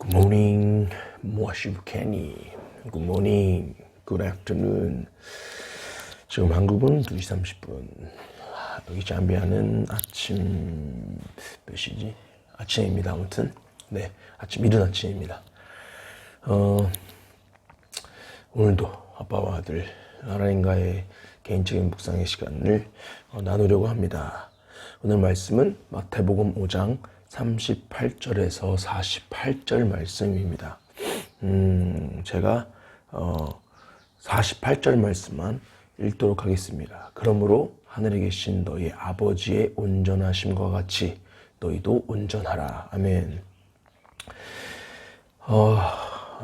Good morning, 무엇이부 캐니. Good morning, good afternoon. 지금 한국은 2시 30분. 여기 잠비아는 아침 몇 시지? 아침입니다. 아무튼 네, 아침 이른 아침입니다. 어, 오늘도 아빠와 아들 하나님과의 개인적인 묵상의 시간을 어, 나누려고 합니다. 오늘 말씀은 마태복음 5장 38절에서 48절 말씀입니다. 음, 제가 어, 48절 말씀만 읽도록 하겠습니다. 그러므로 하늘에 계신 너희 아버지의 온전하심과 같이 너희도 온전하라. 아멘. 어,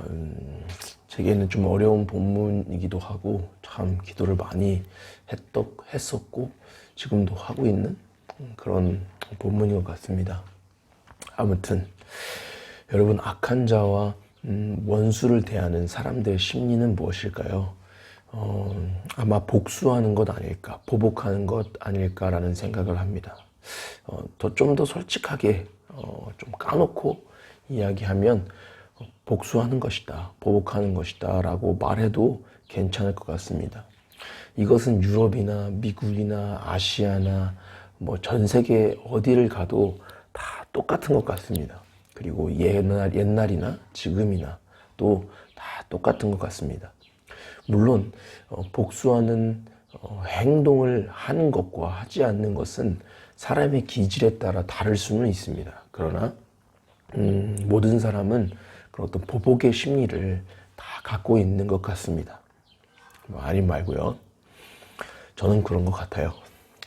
음, 제게는 좀 어려운 본문이기도 하고 참 기도를 많이 했었고 지금도 하고 있는 그런 본문인 것 같습니다. 아무튼 여러분 악한 자와 음, 원수를 대하는 사람들의 심리는 무엇일까요? 어, 아마 복수하는 것 아닐까, 보복하는 것 아닐까라는 생각을 합니다. 어, 더좀 더 솔직하게 어, 좀 까놓고 이야기하면 어, 복수하는 것이다, 보복하는 것이다라고 말해도 괜찮을 것 같습니다. 이것은 유럽이나 미국이나 아시아나 뭐 전 세계 어디를 가도 다 똑같은 것 같습니다. 그리고 옛날, 옛날이나 지금이나 또 다 똑같은 것 같습니다. 물론 어, 복수하는 어, 행동을 하는 것과 하지 않는 것은 사람의 기질에 따라 다를 수는 있습니다. 그러나 음, 모든 사람은 그런 어떤 보복의 심리를 다 갖고 있는 것 같습니다. 뭐 아님 말고요. 저는 그런 것 같아요.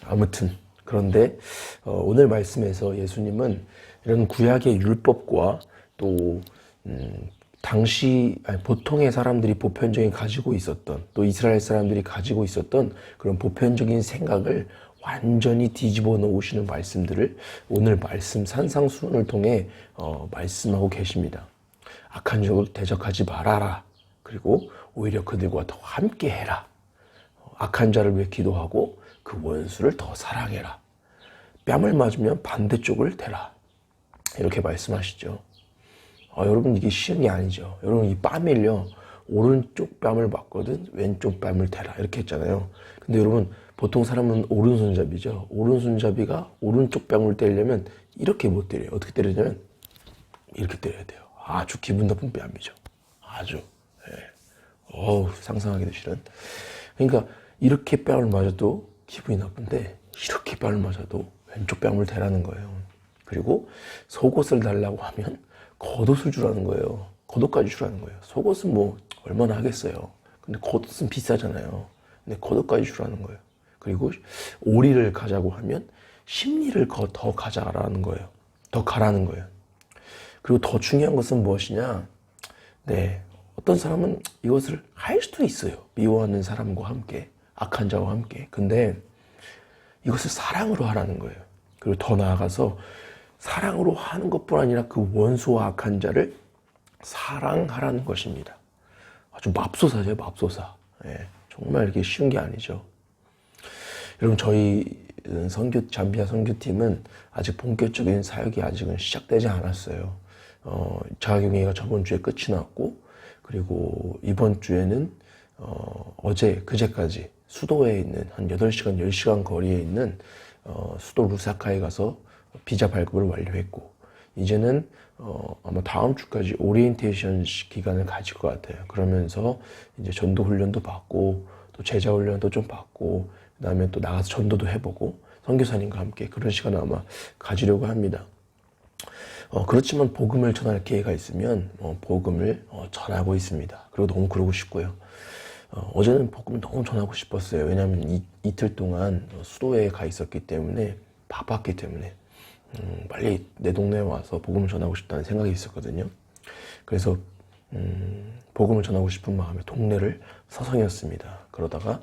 아무튼 그런데 어, 오늘 말씀에서 예수님은 이런 구약의 율법과 또 음, 당시 아니, 보통의 사람들이 보편적인 가지고 있었던 또 이스라엘 사람들이 가지고 있었던 그런 보편적인 생각을 완전히 뒤집어 놓으시는 말씀들을 오늘 말씀 산상수훈을 통해 어, 말씀하고 계십니다. 악한 적을 대적하지 말아라. 그리고 오히려 그들과 더 함께 해라. 악한 자를 위해 기도하고 그 원수를 더 사랑해라. 뺨을 맞으면 반대쪽을 대라. 이렇게 말씀하시죠. 아, 여러분 이게 게 아니죠. 여러분 이 뺨을요 오른쪽 뺨을 맞거든 왼쪽 뺨을 대라 이렇게 했잖아요. 근데 여러분 보통 사람은 오른손잡이죠. 오른손잡이가 오른쪽 뺨을 때리려면 이렇게 못 때려요. 어떻게 때리냐면 이렇게 때려야 돼요. 아주 기분 나쁜 뺨이죠. 아주. 예. 어우 상상하기도 싫은. 그러니까 이렇게 뺨을 맞아도 기분이 나쁜데 이렇게 뺨을 맞아도 왼쪽 뺨을 대라는 거예요. 그리고 속옷을 달라고 하면 겉옷을 주라는 거예요. 겉옷까지 주라는 거예요. 속옷은 뭐 얼마나 하겠어요. 근데 겉옷은 비싸잖아요. 근데 겉옷까지 주라는 거예요. 그리고 오리를 가자고 하면 심리를 더 가자라는 거예요. 더 가라는 거예요. 그리고 더 중요한 것은 무엇이냐? 네. 어떤 사람은 이것을 할 수도 있어요. 미워하는 사람과 함께, 악한 자와 함께. 근데 이것을 사랑으로 하라는 거예요. 그리고 더 나아가서 사랑으로 하는 것뿐 아니라 그 원수와 악한 자를 사랑하라는 것입니다. 아주 맙소사죠, 맙소사. 예, 정말 이렇게 쉬운 게 아니죠. 여러분, 저희 선교, 잠비아 선교팀은 아직 본격적인 사역이 아직은 시작되지 않았어요. 어, 자가격리가 저번 주에 끝이 났고, 그리고 이번 주에는 어, 어제, 그제까지 수도에 있는 한 8시간, 10시간 거리에 있는 어, 수도 루사카에 가서 비자 발급을 완료했고 이제는 어, 아마 다음 주까지 오리엔테이션 기간을 가질 것 같아요. 그러면서 이제 전도 훈련도 받고 또 제자 훈련도 좀 받고 그다음에 또 나가서 전도도 해보고 선교사님과 함께 그런 시간을 아마 가지려고 합니다. 어, 그렇지만 복음을 전할 기회가 있으면 어, 복음을 어, 전하고 있습니다. 그리고 너무 그러고 싶고요. 어, 어제는 복음을 너무 전하고 싶었어요. 왜냐하면 이, 이틀 동안 수도에 가 있었기 때문에 바빴기 때문에 음, 빨리 내 동네에 와서 복음을 전하고 싶다는 생각이 있었거든요. 그래서 음, 복음을 전하고 싶은 마음에 동네를 서성였습니다. 그러다가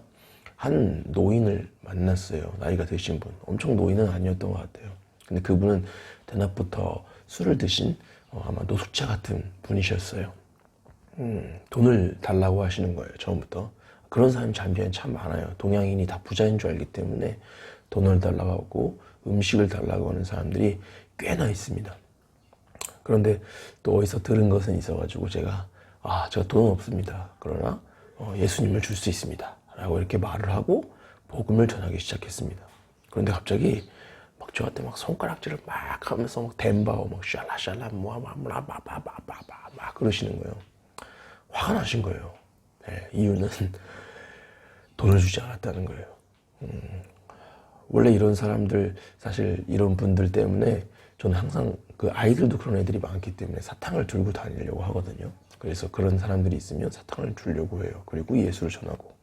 한 노인을 만났어요. 나이가 드신 분. 엄청 노인은 아니었던 것 같아요. 근데 그분은 대낮부터 술을 드신 어, 아마 노숙자 같은 분이셨어요. 음, 돈을 달라고 하시는 거예요. 처음부터. 그런 사람이 잠비아에 참 많아요. 동양인이 다 부자인 줄 알기 때문에 돈을 달라고 하고 음식을 달라고 하는 사람들이 꽤나 있습니다. 그런데 또 어디서 들은 것은 있어가지고 제가 아 제가 돈은 없습니다. 그러나 어, 예수님을 줄 수 있습니다. 라고 이렇게 말을 하고 복음을 전하기 시작했습니다. 그런데 갑자기 막 저한테 막 손가락질을 막 하면서 막 댐바오 막 샬라샬라 뭐마마마마마마 막 그러시는 거예요. 화가 나신 거예요. 네, 이유는 돈을 주지 않았다는 거예요. 음, 원래 이런 사람들 사실 이런 분들 때문에 저는 항상 그 아이들도 그런 애들이 많기 때문에 사탕을 들고 다니려고 하거든요. 그래서 그런 사람들이 있으면 사탕을 주려고 해요. 그리고 예수를 전하고.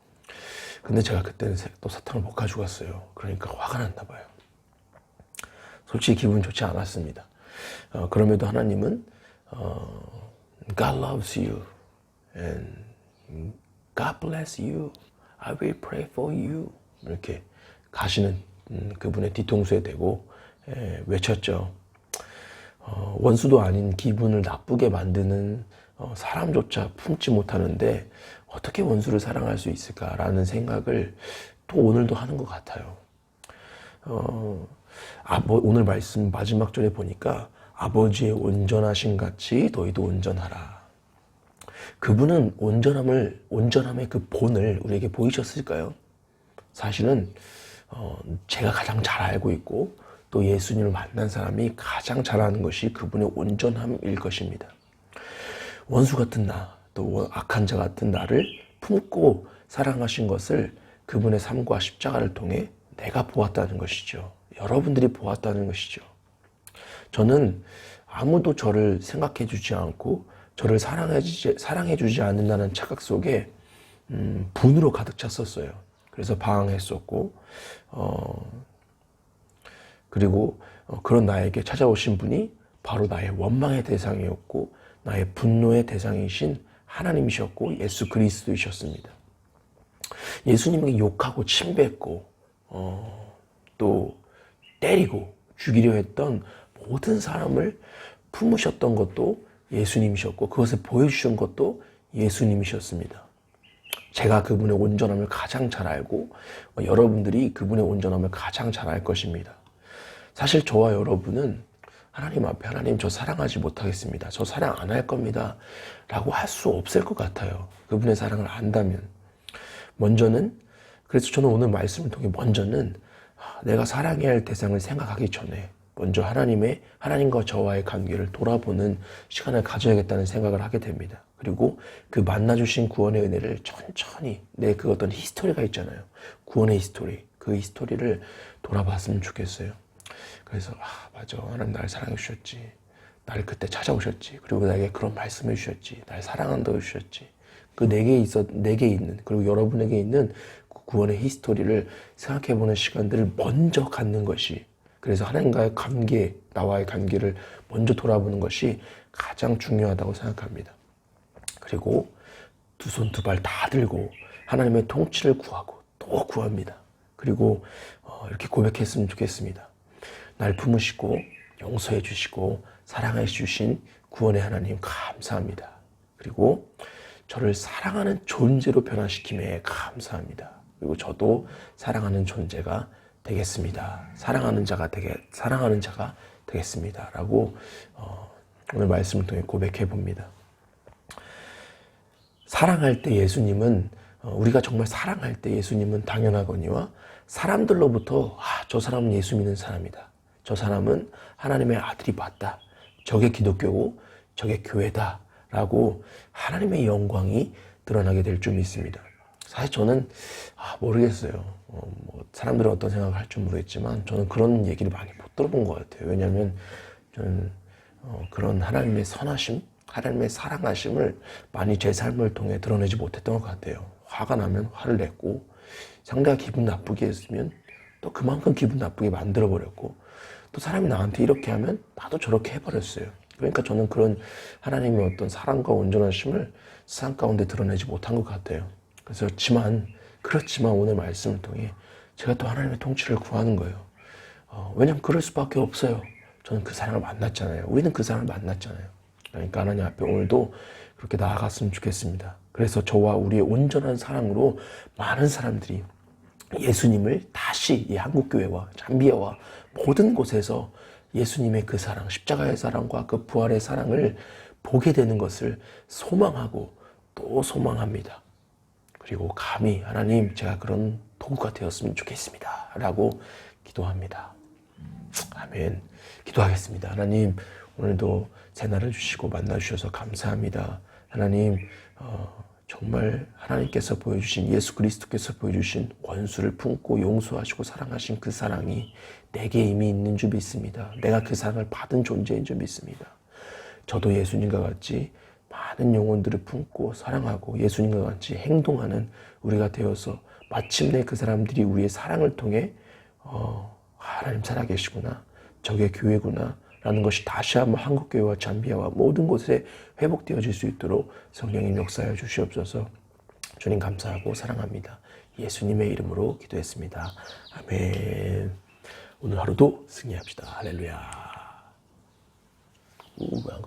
근데 제가 그때는 또 사탕을 못 가져갔어요. 그러니까 화가 났나 봐요. 솔직히 기분 좋지 않았습니다. 어, 그럼에도 하나님은 어, God loves you and God bless you. I will pray for you. 이렇게 가시는 음, 그분의 뒤통수에 대고 예, 외쳤죠. 어, 원수도 아닌 기분을 나쁘게 만드는 어, 사람조차 품지 못하는데 어떻게 원수를 사랑할 수 있을까라는 생각을 또 오늘도 하는 것 같아요. 어, 아, 뭐 오늘 말씀 마지막 절에 보니까 아버지의 온전하신 같이 너희도 온전하라. 그분은 온전함을 온전함의 그 본을 우리에게 보이셨을까요? 사실은 어, 제가 가장 잘 알고 있고 또 예수님을 만난 사람이 가장 잘 아는 것이 그분의 온전함일 것입니다. 원수 같은 나, 또 악한 자 같은 나를 품고 사랑하신 것을 그분의 삶과 십자가를 통해 내가 보았다는 것이죠. 여러분들이 보았다는 것이죠. 저는 아무도 저를 생각해 주지 않고 저를 사랑해 주지, 사랑해 주지 않는다는 착각 속에 음, 분으로 가득 찼었어요. 그래서 방황했었고, 어, 그리고 어, 그런 나에게 찾아오신 분이 바로 나의 원망의 대상이었고, 나의 분노의 대상이신 하나님이셨고, 예수 그리스도이셨습니다. 예수님에게 욕하고 침뱉고, 어, 또 때리고 죽이려 했던 모든 사람을 품으셨던 것도 예수님이셨고, 그것을 보여주신 것도 예수님이셨습니다. 제가 그분의 온전함을 가장 잘 알고 여러분들이 그분의 온전함을 가장 잘 알 것입니다. 사실 저와 여러분은 하나님 앞에 하나님 저 사랑하지 못하겠습니다. 저 사랑 안 할 겁니다. 라고 할 수 없을 것 같아요. 그분의 사랑을 안다면. 먼저는 그래서 저는 오늘 말씀을 통해 먼저는 내가 사랑해야 할 대상을 생각하기 전에 먼저 하나님의 하나님과 저와의 관계를 돌아보는 시간을 가져야겠다는 생각을 하게 됩니다. 그리고 그 만나 주신 구원의 은혜를 천천히 내 그 어떤 히스토리가 있잖아요. 구원의 히스토리. 그 히스토리를 돌아봤으면 좋겠어요. 그래서 아, 맞아. 하나님 날 사랑해 주셨지. 나를 그때 찾아오셨지. 그리고 나에게 그런 말씀해 주셨지. 날 사랑한다고 주셨지. 그 내게 있어 내게 있는 그리고 여러분에게 있는 그 구원의 히스토리를 생각해 보는 시간들을 먼저 갖는 것이 그래서 하나님과의 관계, 나와의 관계를 먼저 돌아보는 것이 가장 중요하다고 생각합니다. 그리고 두 손 두 발 다 들고 하나님의 통치를 구하고 또 구합니다. 그리고 어, 이렇게 고백했으면 좋겠습니다. 날 품으시고 용서해 주시고 사랑해 주신 구원의 하나님 감사합니다. 그리고 저를 사랑하는 존재로 변화시킴에 감사합니다. 그리고 저도 사랑하는 존재가 되겠습니다. 사랑하는 자가 되게 사랑하는 자가 되겠습니다라고 어, 오늘 말씀을 통해 고백해 봅니다. 사랑할 때 예수님은 어, 우리가 정말 사랑할 때 예수님은 당연하거니와 사람들로부터 아, 저 사람은 예수 믿는 사람이다. 저 사람은 하나님의 아들이 맞다. 저게 기독교고 저게 교회다라고 하나님의 영광이 드러나게 될 줄 믿습니다. 사실 저는 아, 모르겠어요. 어, 뭐 사람들은 어떤 생각을 할지 모르겠지만 저는 그런 얘기를 많이 못 들어본 것 같아요. 왜냐하면 저는 어, 그런 하나님의 선하심, 하나님의 사랑하심을 많이 제 삶을 통해 드러내지 못했던 것 같아요. 화가 나면 화를 냈고 상대가 기분 나쁘게 했으면 또 그만큼 기분 나쁘게 만들어 버렸고 또 사람이 나한테 이렇게 하면 나도 저렇게 해버렸어요. 그러니까 저는 그런 하나님의 어떤 사랑과 온전하심을 세상 가운데 드러내지 못한 것 같아요. 그래서 지만 그렇지만 오늘 말씀을 통해 제가 또 하나님의 통치를 구하는 거예요. 어, 왜냐면 그럴 수밖에 없어요. 저는 그 사람을 만났잖아요. 우리는 그 사람을 만났잖아요. 그러니까 하나님 앞에 오늘도 그렇게 나아갔으면 좋겠습니다. 그래서 저와 우리의 온전한 사랑으로 많은 사람들이 예수님을 다시 이 한국교회와 잠비아와 모든 곳에서 예수님의 그 사랑, 십자가의 사랑과 그 부활의 사랑을 보게 되는 것을 소망하고 또 소망합니다. 그리고 감히 하나님 제가 그런 도구가 되었으면 좋겠습니다. 라고 기도합니다. 아멘. 기도하겠습니다. 하나님 오늘도 새날을 주시고 만나 주셔서 감사합니다. 하나님 어, 정말 하나님께서 보여주신 예수 그리스도께서 보여주신 권수를 품고 용서하시고 사랑하신 그 사랑이 내게 이미 있는 줄 믿습니다. 내가 그 사랑을 받은 존재인 줄 믿습니다. 저도 예수님과 같이 많은 영혼들을 품고 사랑하고 예수님과 같이 행동하는 우리가 되어서 마침내 그 사람들이 우리의 사랑을 통해 어, 하나님 살아계시구나 저게 교회구나 라는 것이 다시 한번 한국교회와 잠비아와 모든 곳에 회복되어질 수 있도록 성령님 역사하여 주시옵소서. 주님 감사하고 사랑합니다. 예수님의 이름으로 기도했습니다. 아멘. 오늘 하루도 승리합시다. 할렐루야. 오, 왜안